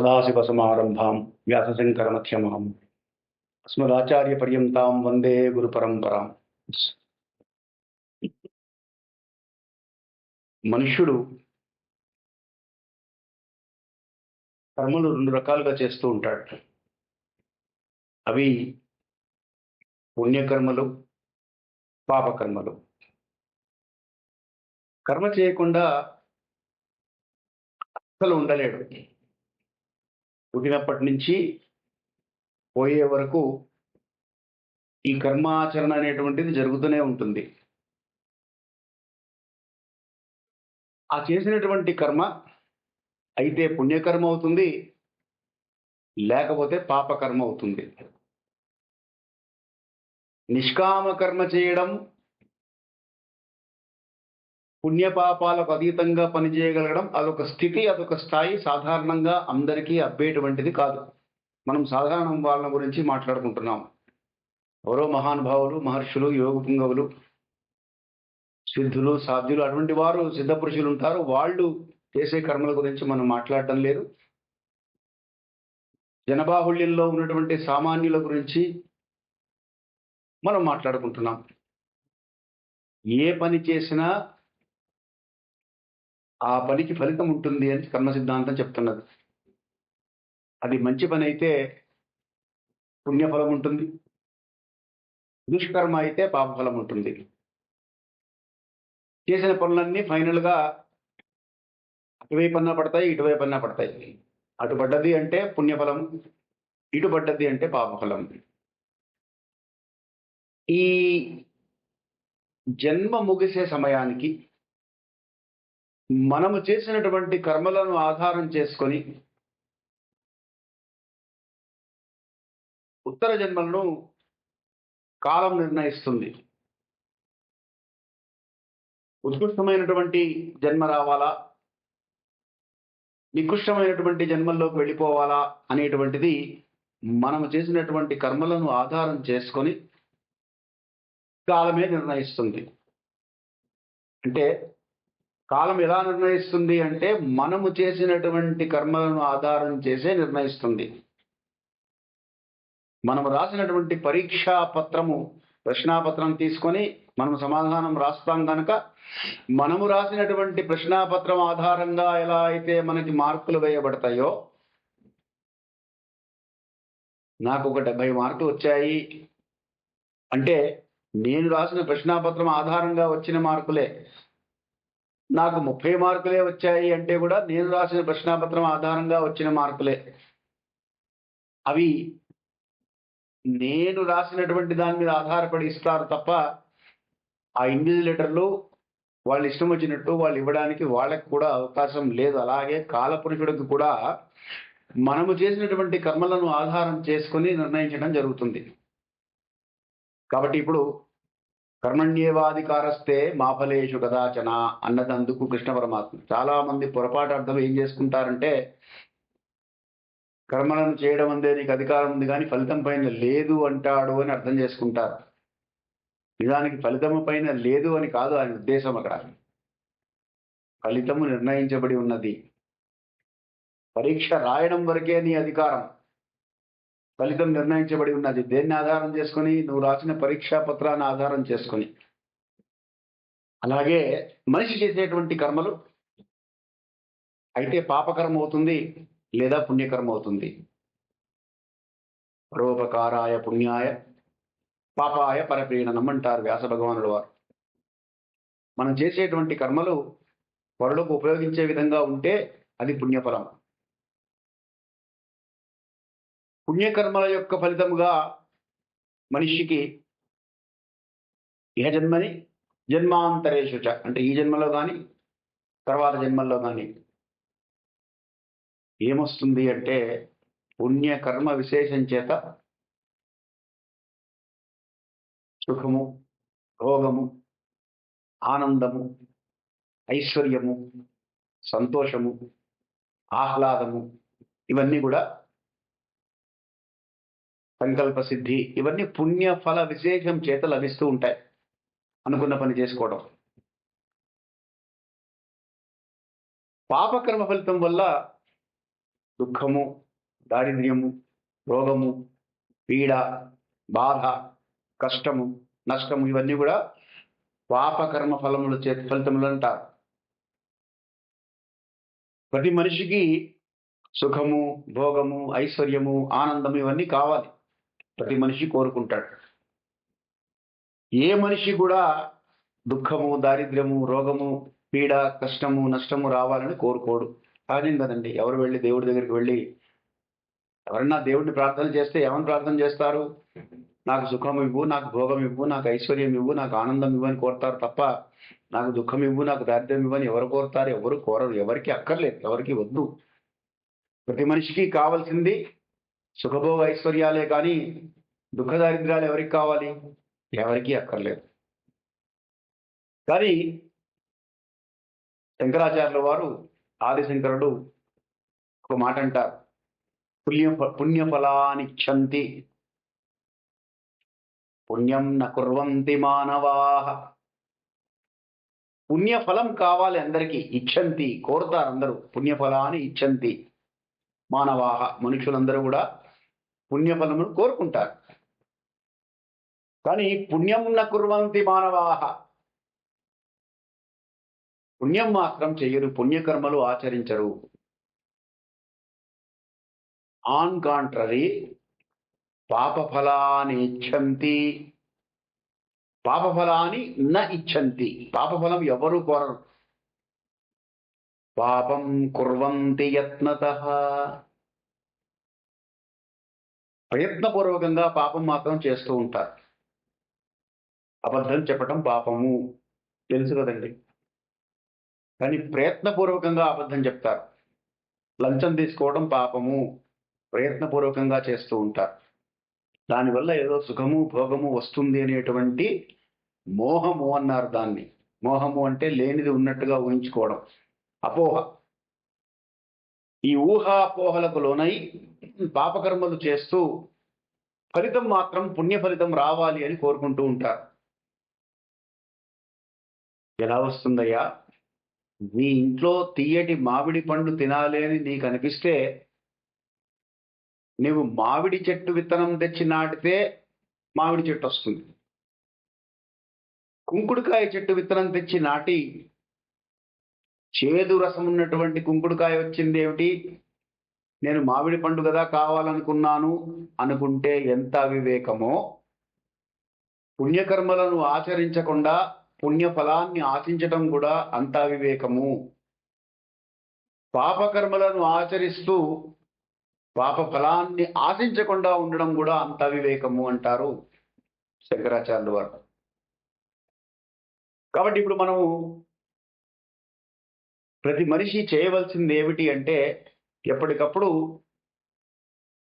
సదాశివసమారంభాం వ్యాసశంకరమధ్యమాం అస్మదాచార్యపర్యంతాం వందే గురుపరంపరాం మనుష్యుడు కర్మలు రెండు రకాలుగా చేస్తూ ఉంటాడు. అవి పుణ్యకర్మలు పాపకర్మలు. కర్మ చేయకుండా అసలు ఉండలేడు. పుట్టినప్పటి నుంచి పోయే వరకు ఈ కర్మాచరణ అనేటువంటిది జరుగుతూనే ఉంటుంది. ఆ చేసినటువంటి కర్మ అయితే పుణ్యకర్మ అవుతుంది లేకపోతే పాపకర్మ అవుతుంది. నిష్కామ కర్మ చేయడం పుణ్యపాపాలకు అతీతంగా పనిచేయగలగడం అదొక స్థితి అదొక స్థాయి. సాధారణంగా అందరికీ అబ్బేటువంటిది కాదు. మనం సాధారణ వాళ్ళ గురించి మాట్లాడుకుంటున్నాం. ఎవరో మహానుభావులు మహర్షులు యోగ పుంగవులు సిద్ధులు సాధ్యులు అటువంటి వారు సిద్ధ పురుషులు ఉంటారు. వాళ్ళు చేసే కర్మల గురించి మనం మాట్లాడటం లేదు. జనబాహుళ్యంలో ఉన్నటువంటి సామాన్యుల గురించి మనం మాట్లాడుకుంటున్నాం. ఏ పని చేసినా ఆ పనికి ఫలితం ఉంటుంది అని కర్మ సిద్ధాంతం చెప్తున్నది. అది మంచి పని అయితే పుణ్యఫలం ఉంటుంది. దుష్కర్మ అయితే పాపఫలం ఉంటుంది. చేసిన పనులన్నీ ఫైనల్గా అటువైపు అన్నా పడతాయి ఇటువైపు అన్నా పడతాయి. అటు పడ్డది అంటే పుణ్యఫలం ఇటు పడ్డది అంటే పాపఫలం. ఈ జన్మ ముగిసే సమయానికి మనము చేసినటువంటి కర్మలను ఆధారం చేసుకొని ఉత్తర జన్మలను కాలం నిర్ణయిస్తుంది. ఉత్కృష్టమైనటువంటి జన్మ రావాలా? నికృష్టమైనటువంటి జన్మల్లోకి వెళ్ళిపోవాలా అనేటువంటిది మనము చేసినటువంటి కర్మలను ఆధారం చేసుకొని కాలమే నిర్ణయిస్తుంది. అంటే కాలం ఎలా నిర్ణయిస్తుంది అంటే మనము చేసినటువంటి కర్మలను ఆధారం చేసే నిర్ణయిస్తుంది. మనం రాసినటువంటి పరీక్షా పత్రము ప్రశ్నాపత్రం తీసుకొని మనం సమాధానం రాస్తాం కనుక మనము రాసినటువంటి ప్రశ్నాపత్రం ఆధారంగా ఎలా అయితే మనకి మార్కులు వేయబడతాయో నాకు ఒక డెబ్బై మార్కులు వచ్చాయి. అంటే నేను రాసిన ప్రశ్నాపత్రం ఆధారంగా వచ్చిన మార్కులే. నాకు ముప్పై మార్కులే వచ్చాయి అంటే కూడా నేను రాసిన ప్రశ్నాపత్రం ఆధారంగా వచ్చిన మార్కులే. అవి నేను రాసినటువంటి దాని మీద ఆధారపడి ఇస్తారు తప్ప ఆ ఇన్విజిలేటర్లు వాళ్ళు ఇష్టం వచ్చినట్టు వాళ్ళు ఇవ్వడానికి వాళ్ళకి కూడా అవకాశం లేదు. అలాగే కాలపురుషుడికి కూడా మనము చేసినటువంటి కర్మలను ఆధారం చేసుకొని నిర్ణయించడం జరుగుతుంది. కాబట్టి ఇప్పుడు కర్మణ్యేవాధికారస్తే మాఫలేషు కదాచన అన్నది అందుకు కృష్ణ పరమాత్మ. చాలా మంది పొరపాటు అర్థం ఏం చేసుకుంటారంటే కర్మలను చేయడం అందే నీకు అధికారం ఉంది కానీ ఫలితం పైన లేదు అంటాడు అని అర్థం చేసుకుంటారు. నిజానికి ఫలితము పైన లేదు అని కాదు ఆయన ఉద్దేశం అక్కడ. ఫలితము నిర్ణయించబడి ఉన్నది. పరీక్ష రాయడం వరకే నీ అధికారం. ఫలితం నిర్ణయించబడి ఉన్నది. దేన్ని ఆధారం చేసుకొని? నువ్వు రాసిన పరీక్షా పత్రాన్ని ఆధారం చేసుకొని. అలాగే మనిషి చేసేటువంటి కర్మలు. అయితే పాపకర్మ అవుతుంది లేదా పుణ్యకర్మ అవుతుంది? పరోపకారాయ పుణ్యాయ పాపాయ పరపీడనం అంటారు వ్యాస భగవానుడు వారు. మనం చేసేటువంటి కర్మలు పరులకు ఉపయోగించే విధంగా ఉంటే అది పుణ్యఫలం. పుణ్యకర్మల యొక్క ఫలితముగా మనిషికి ఇహ జన్మని జన్మాంతరేషు అంటే ఈ జన్మలో కానీ తర్వాత జన్మల్లో కానీ ఏమొస్తుంది అంటే పుణ్యకర్మ విశేషం చేత సుఖము భోగము ఆనందము ఐశ్వర్యము సంతోషము ఆహ్లాదము ఇవన్నీ కూడా సంకల్ప సిద్ధి ఇవన్నీ పుణ్య ఫల విశేషం చేత లభిస్తూ ఉంటాయి. అనుకున్న పని చేసుకోవడం. పాపకర్మ ఫలితం వల్ల దుఃఖము దారిద్ర్యము రోగము పీడ బాధ కష్టము నష్టము ఇవన్నీ కూడా పాపకర్మ ఫలముల చేతి ఫలితములు అంటారు. ప్రతి మనిషికి సుఖము భోగము ఐశ్వర్యము ఆనందము ఇవన్నీ కావాలి. ప్రతి మనిషి కోరుకుంటాడు. ఏ మనిషి కూడా దుఃఖము దారిద్ర్యము రోగము పీడ కష్టము నష్టము రావాలని కోరుకోడు. సహజం కదండి. ఎవరు వెళ్ళి దేవుడి దగ్గరికి వెళ్ళి ఎవరన్నా దేవుడిని ప్రార్థన చేస్తే ఏమని ప్రార్థన చేస్తారు? నాకు సుఖం ఇవ్వు నాకు భోగం ఇవ్వు నాకు ఐశ్వర్యం ఇవ్వు నాకు ఆనందం ఇవ్వు అని కోరుతారు తప్ప నాకు దుఃఖం ఇవ్వు నాకు దారిద్ర్యం ఇవ్వని ఎవరు కోరుతారు? ఎవరు కోరరు. ఎవరికి అక్కర్లేదు. ఎవరికి వద్దు. ప్రతి మనిషికి కావాల్సింది సుఖభోగ ఐశ్వర్యాలే కానీ దుఃఖ దారిద్ర్యాలు ఎవరికి కావాలి? ఎవరికి అక్కర్లేదు. కానీ శంకరాచార్యుల వారు ఆదిశంకరుడు ఒక మాట అంటారు. పుణ్య పుణ్యఫలానిచ్చంతి పుణ్యం న కుర్వంతి మానవా. పుణ్యఫలం కావాలి అందరికీ ఇచ్చంతి కోరుతారు అందరూ. పుణ్యఫలాన్ని ఇచ్చంతి మానవాహ మనుషులందరూ కూడా పుణ్యఫలమును కోరుకుంటారు. కానీ పుణ్యం న కుర్వంతి మానవాహ పుణ్యం మాత్రం చెయ్యరు పుణ్యకర్మలు ఆచరించరు. On contrary పాపఫలాన్ని ఇచ్చంతి. పాపఫలాన్ని న ఇచ్చంతి. పాపఫలం ఎవరు కోరరు? పాపం కుర్వంతి యత్నత. ప్రయత్నపూర్వకంగా పాపం మాత్రం చేస్తూ ఉంటారు. అబద్ధం చెప్పటం పాపము. తెలుసు కదండి. కానీ ప్రయత్నపూర్వకంగా అబద్ధం చెప్తారు. లంచం తీసుకోవడం పాపము. ప్రయత్నపూర్వకంగా చేస్తూ ఉంటారు. దానివల్ల ఏదో సుఖము భోగము వస్తుంది అనేటువంటి మోహము అన్నారు దాన్ని. మోహము అంటే లేనిది ఉన్నట్టుగా ఊహించుకోవడం. అపోహ. ఈ ఊహ అపోహలకు లోనై పాపకర్మలు చేస్తూ ఫలితం మాత్రం పుణ్య ఫలితం రావాలి అని కోరుకుంటూ ఉంటారు. ఎలా వస్తుందయ్యా? మీ ఇంట్లో తీయటి మామిడి పండు తినాలి అని నీకు అనిపిస్తే నువ్వు మామిడి చెట్టు విత్తనం తెచ్చి నాటితే మామిడి చెట్టు వస్తుంది. కుంకుడుకాయ చెట్టు విత్తనం తెచ్చి నాటి చేదు రసం ఉన్నటువంటి కుంకుడుకాయ వచ్చింది ఏమిటి? నేను మామిడి పండు కదా కావాలనుకున్నాను అనుకుంటే ఎంత అవివేకమో. పుణ్యకర్మలను ఆచరించకుండా పుణ్య ఫలాన్ని ఆశించటం కూడా అంత అవివేకము. పాపకర్మలను ఆచరిస్తూ పాప ఫలాన్ని ఆశించకుండా ఉండడం కూడా అంత అవివేకము అంటారు శంకరాచార్యులు వారు. కాబట్టి ఇప్పుడు మనము ప్రతి మనిషి చేయవలసింది ఏమిటి అంటే ఎప్పటికప్పుడు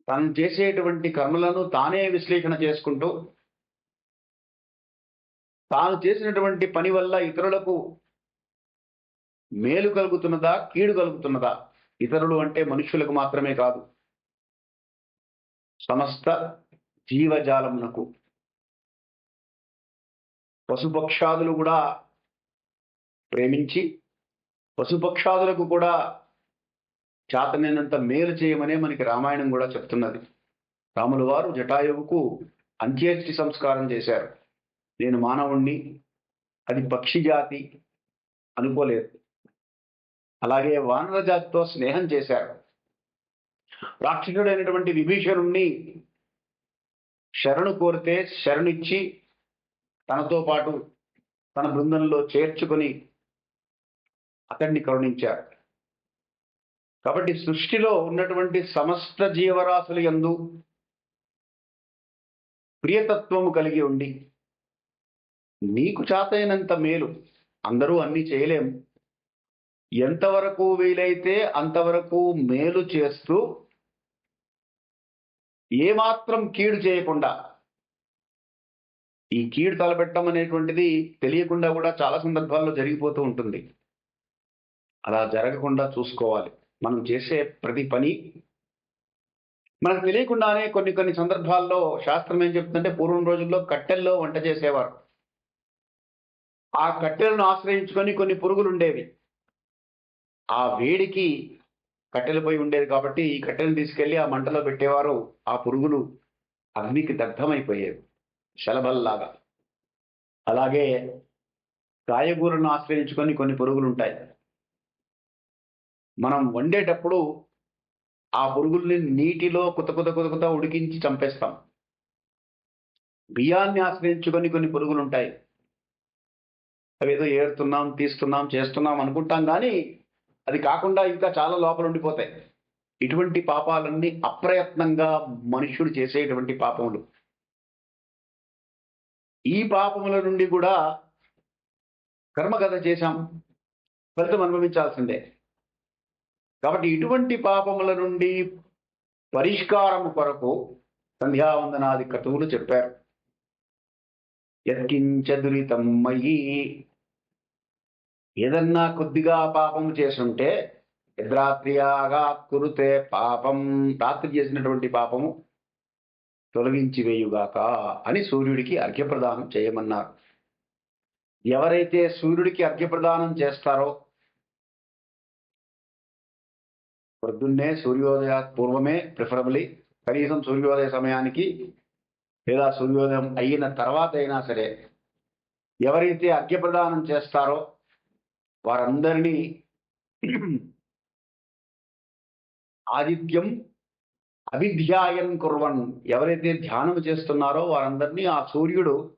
తను చేసేటువంటి కర్మలను తానే విశ్లేషణ చేసుకుంటూ తాను చేసినటువంటి పని వల్ల ఇతరులకు మేలు కలుగుతున్నదా కీడు కలుగుతున్నదా? ఇతరులు అంటే మనుషులకు మాత్రమే కాదు. సమస్త జీవజాలమునకు. పశుపక్షాదులు కూడా ప్రేమించి పశుపక్షాదులకు కూడా చేతనైనంత మేలు చేయమనే మనకి రామాయణం కూడా చెప్తున్నది. రాముల వారు జటాయువుకు అంత్యేష్టి సంస్కారం చేశారు. నేను మానవుణ్ణి అది పక్షి జాతి అనుకోలేదు. అలాగే వానర జాతితో స్నేహం చేశారు. రాక్షసుడైనటువంటి విభీషణుణ్ణి శరణు కోరితే శరణిచ్చి తనతో పాటు తన బృందంలో చేర్చుకొని అతన్ని కరుణించారు. కాబట్టి సృష్టిలో ఉన్నటువంటి సమస్త జీవరాశులు ఎందు ప్రియతత్వము కలిగి ఉండి నీకు చాతైనంత మేలు. అందరూ అన్ని చేయలేం. ఎంతవరకు వీలైతే అంతవరకు మేలు చేస్తూ ఏమాత్రం కీడు చేయకుండా ఈ కీడు తలపెట్టడం అనేటువంటిది తెలియకుండా కూడా చాలా సందర్భాల్లో జరిగిపోతూ ఉంటుంది. అలా జరగకుండా చూసుకోవాలి. మనం చేసే ప్రతి పని మనకు తెలియకుండానే కొన్ని కొన్ని సందర్భాల్లో శాస్త్రం ఏం చెప్తుందంటే పూర్వం రోజుల్లో కట్టెల్లో వంట చేసేవారు. ఆ కట్టెలను ఆశ్రయించుకొని కొన్ని పురుగులు ఉండేవి. ఆ వేడికి కట్టెలపై ఉండేది కాబట్టి ఈ కట్టెలు తీసుకెళ్ళి ఆ మంటలో పెట్టేవారు. ఆ పురుగులు అగ్నికి దగ్ధమైపోయేవి. శలభల్లాగా. అలాగే కాయగూరను ఆశ్రయించుకొని కొన్ని పురుగులు ఉంటాయి. మనం వండేటప్పుడు ఆ పురుగుల్ని నీటిలో కుత కుత కుత కుత ఉడికించి చంపేస్తాం. బియ్యాన్ని ఆశ్రయించుకొని కొన్ని పురుగులు ఉంటాయి అవి ఏదో ఏరుతున్నాం తీస్తున్నాం చేస్తున్నాం అనుకుంటాం కానీ అది కాకుండా ఇంకా చాలా లోపల ఉండిపోతాయి ఇటువంటి పాపాలన్నీ అప్రయత్నంగా మనుష్యుడు చేసేటువంటి పాపములు. ఈ పాపముల నుండి కూడా కర్మకథ చేశాం. ఫలితం అనుభవించాల్సిందే. కాబట్టి ఇటువంటి పాపముల నుండి పరిష్కారము కొరకు సంధ్యావందనాది కతువులు చెప్పారు. యత్కించ మయి. ఏదన్నా కొద్దిగా పాపం చేసుంటే నిద్రాత్రియాగా కురుతే పాపం రాత్రి చేసినటువంటి పాపము తొలగించి వేయుగాక అని సూర్యుడికి అర్ఘ్యప్రదానం చేయమన్నారు. ఎవరైతే సూర్యుడికి అర్ఘ్యప్రదానం చేస్తారో పొద్దున్నే సూర్యోదయ పూర్వమే ప్రిఫరబులీ కనీసం సూర్యోదయ సమయానికి లేదా సూర్యోదయం అయిన తర్వాత అయినా సరే ఎవరైతే అర్ఘ్యప్రదానం చేస్తారో వారందరినీ ఆదిత్యం అవిధ్యాయం కుర్వన్ ఎవరైతే ధ్యానం చేస్తున్నారో వారందరినీ ఆ సూర్యుడు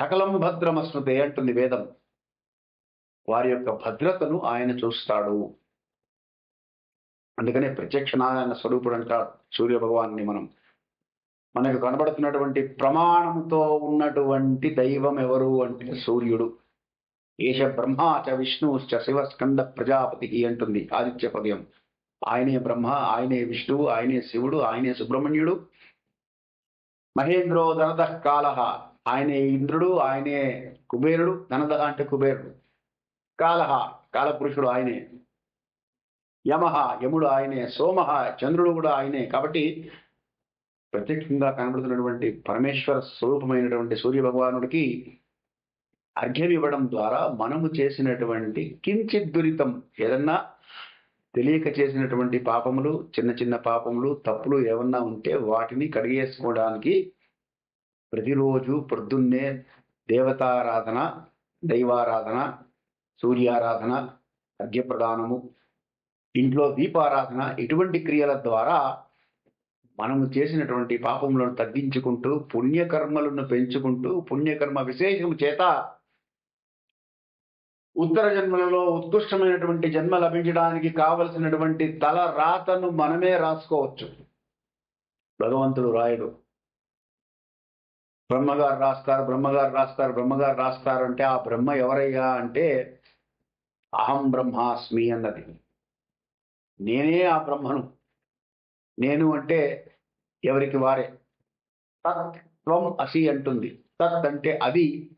సకలం భద్రమస్మృతే అంటుంది వేదం. వారి యొక్క భద్రతను ఆయన చూస్తాడు. అందుకనే ప్రత్యక్ష నారాయణ స్వరూపుడు అంటారు సూర్య భగవాన్ని మనం. మనకు కనబడుతున్నటువంటి ప్రమాణంతో ఉన్నటువంటి దైవం ఎవరు అంటే సూర్యుడు. ఏష బ్రహ్మ చ విష్ణుశ్చ శివస్కంద ప్రజాపతి అంటుంది ఆదిత్య పదయం. ఆయనే బ్రహ్మ ఆయనే విష్ణువు ఆయనే శివుడు ఆయనే సుబ్రహ్మణ్యుడు. మహేంద్రో ధనద కాల. ఆయనే ఇంద్రుడు ఆయనే కుబేరుడు. ధనద అంటే కుబేరుడు. కాల కాలపురుషుడు ఆయనే. యమహ యముడు ఆయనే సోమహ చంద్రుడు కూడా ఆయనే. కాబట్టి ప్రత్యక్షంగా కనబడుతున్నటువంటి పరమేశ్వర స్వరూపమైనటువంటి సూర్య భగవానుడికి అర్ఘ్యం ఇవ్వడం ద్వారా మనము చేసినటువంటి కించిత్ దురితం ఏదన్నా తెలియక చేసినటువంటి పాపములు చిన్న చిన్న పాపములు తప్పులు ఏమన్నా ఉంటే వాటిని కడిగేసుకోవడానికి ప్రతిరోజు పొద్దున్నే దేవతారాధన దైవారాధన సూర్యారాధన అర్ఘ్యప్రదానము ఇంట్లో దీపారాధన ఇటువంటి క్రియల ద్వారా మనము చేసినటువంటి పాపములను తగ్గించుకుంటూ పుణ్యకర్మలను పెంచుకుంటూ పుణ్యకర్మ విశేషము చేత ఉత్తర జన్మలలో ఉత్కృష్టమైనటువంటి జన్మ లభించడానికి కావలసినటువంటి తల రాతను మనమే రాసుకోవచ్చు. భగవంతుడు రాయుడు. బ్రహ్మగారు రాస్తారు బ్రహ్మగారు రాస్తారు బ్రహ్మగారు రాస్తారు అంటే ఆ బ్రహ్మ ఎవరయ్యా అంటే అహం బ్రహ్మాస్మి అన్నది. నేనే ఆ బ్రహ్మను. నేను అంటే ఎవరికి వారే. తత్ త్వం అసి అంటుంది. తత్ అంటే అది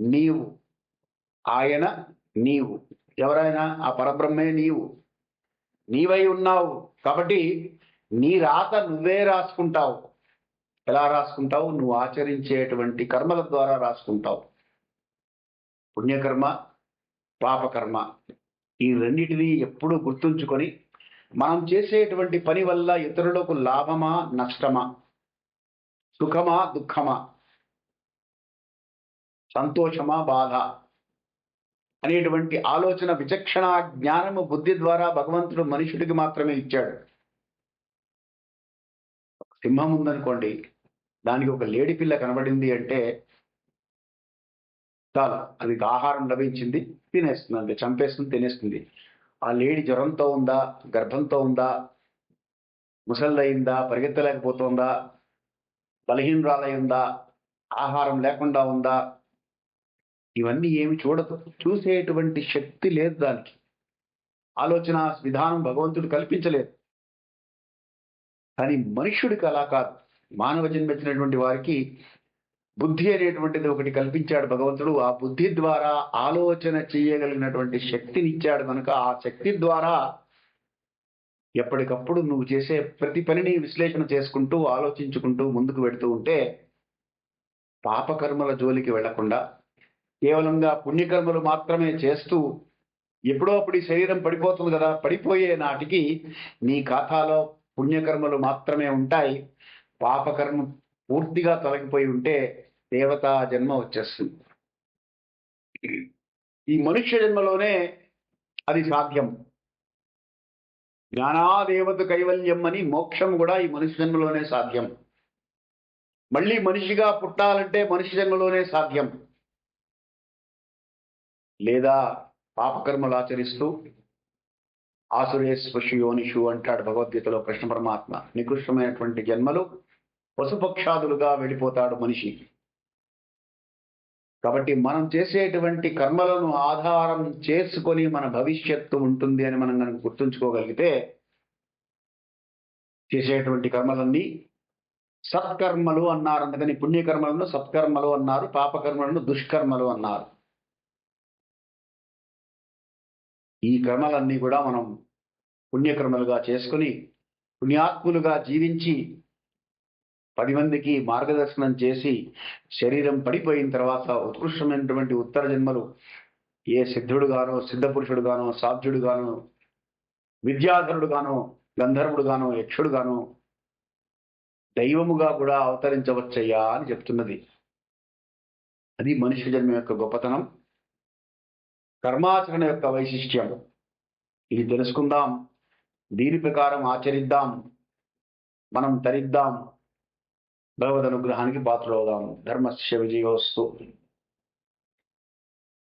నీవు. ఆయన నీవు. ఎవరైనా ఆ పరబ్రహ్మే నీవు. నీవై ఉన్నావు. కాబట్టి నీ రాత నువ్వే రాసుకుంటావు. ఎలా రాసుకుంటావు? నువ్వు ఆచరించేటువంటి కర్మల ద్వారా రాసుకుంటావు. పుణ్యకర్మ పాపకర్మ. ఈ రెండిటిని ఎప్పుడూ గుర్తుంచుకొని మనం చేసేటువంటి పని వల్ల ఇతరులకు లాభమా నష్టమా? సుఖమా దుఃఖమా? సంతోషమా బాధ? అనేటువంటి ఆలోచన విచక్షణ జ్ఞానము బుద్ధి ద్వారా భగవంతుడు మనుషుడికి మాత్రమే ఇచ్చాడు. సింహం ఉందనుకోండి దానికి ఒక లేడి పిల్ల కనబడింది అంటే చాలు అది ఆహారం లభించింది. తినేస్తుంది అంటే చంపేస్తుంది తినేస్తుంది. ఆ లేడి జ్వరంతో ఉందా? గర్భంతో ఉందా? ముసళ్ళయిందా పరిగెత్తలేకపోతుందా? బలహీనరాలై ఉందా? ఆహారం లేకుండా ఉందా? ఇవన్నీ ఏమి చూడదు. చూసేటువంటి శక్తి లేదు దానికి. ఆలోచన విధానం భగవంతుడు కల్పించలేదు. కానీ మనుష్యుడికి అలా కాదు. మానవ జన్మించినటువంటి వారికి బుద్ధి అనేటువంటిది ఒకటి కల్పించాడు భగవంతుడు. ఆ బుద్ధి ద్వారా ఆలోచన చేయగలిగినటువంటి శక్తిని ఇచ్చాడు కనుక ఆ శక్తి ద్వారా ఎప్పటికప్పుడు నువ్వు చేసే ప్రతి పనిని విశ్లేషణ చేసుకుంటూ ఆలోచించుకుంటూ ముందుకు వెళుతూ ఉంటే పాపకర్మల జోలికి వెళ్ళకుండా కేవలంగా పుణ్యకర్మలు మాత్రమే చేస్తూ ఎప్పుడో అప్పుడు శరీరం పడిపోతుంది కదా పడిపోయే నాటికి నీ ఖాతాలో పుణ్యకర్మలు మాత్రమే ఉంటాయి. పాపకర్మ పూర్తిగా తొలగిపోయి ఉంటే దేవతా జన్మ వచ్చేస్తుంది. ఈ మనుష్య జన్మలోనే అది సాధ్యం. జ్ఞానాదేవత కైవల్యం అని మోక్షం కూడా ఈ మనుష్య జన్మలోనే సాధ్యం. మళ్ళీ మనిషిగా పుట్టాలంటే మనిషి జన్మలోనే సాధ్యం. లేదా పాపకర్మలు ఆచరిస్తూ ఆసురేశ్వషు యోనిషు అంటాడు భగవద్గీతలో కృష్ణ పరమాత్మ నికృష్టమైనటువంటి జన్మలు పశుపక్షాదులుగా వెళ్ళిపోతాడు మనిషి. కాబట్టి మనం చేసేటువంటి కర్మలను ఆధారం చేసుకొని మన భవిష్యత్తు ఉంటుంది అని మనం కనుక గుర్తుంచుకోగలిగితే చేసేటువంటి కర్మలన్నీ సత్కర్మలు అన్నారు. అందుకని పుణ్యకర్మలను సత్కర్మలు అన్నారు పాపకర్మలను దుష్కర్మలు అన్నారు. ఈ క్రమాలన్నీ కూడా మనం పుణ్యకర్మలుగా చేసుకుని పుణ్యాత్ములుగా జీవించి పది మందికి మార్గదర్శనం చేసి శరీరం పడిపోయిన తర్వాత ఉత్కృష్టమైనటువంటి ఉత్తర జన్మలు ఏ సిద్ధుడు గానో సిద్ధ పురుషుడు గానో సాధ్యుడు గానో విద్యాధరుడు గానో గంధర్వుడు గానో యక్షుడు గానో దైవముగా కూడా అవతరించవచ్చయ్యా అని చెప్తున్నది. అది మనుష్య జన్మ యొక్క గొప్పతనం కర్మాచరణ యొక్క వైశిష్ట్యం. ఇది తెలుసుకుందాం దీని ప్రకారం ఆచరిద్దాం మనం తరిద్దాం భగవద్ అనుగ్రహానికి పాత్రలవుదాం ధర్మస్య విజయోస్తు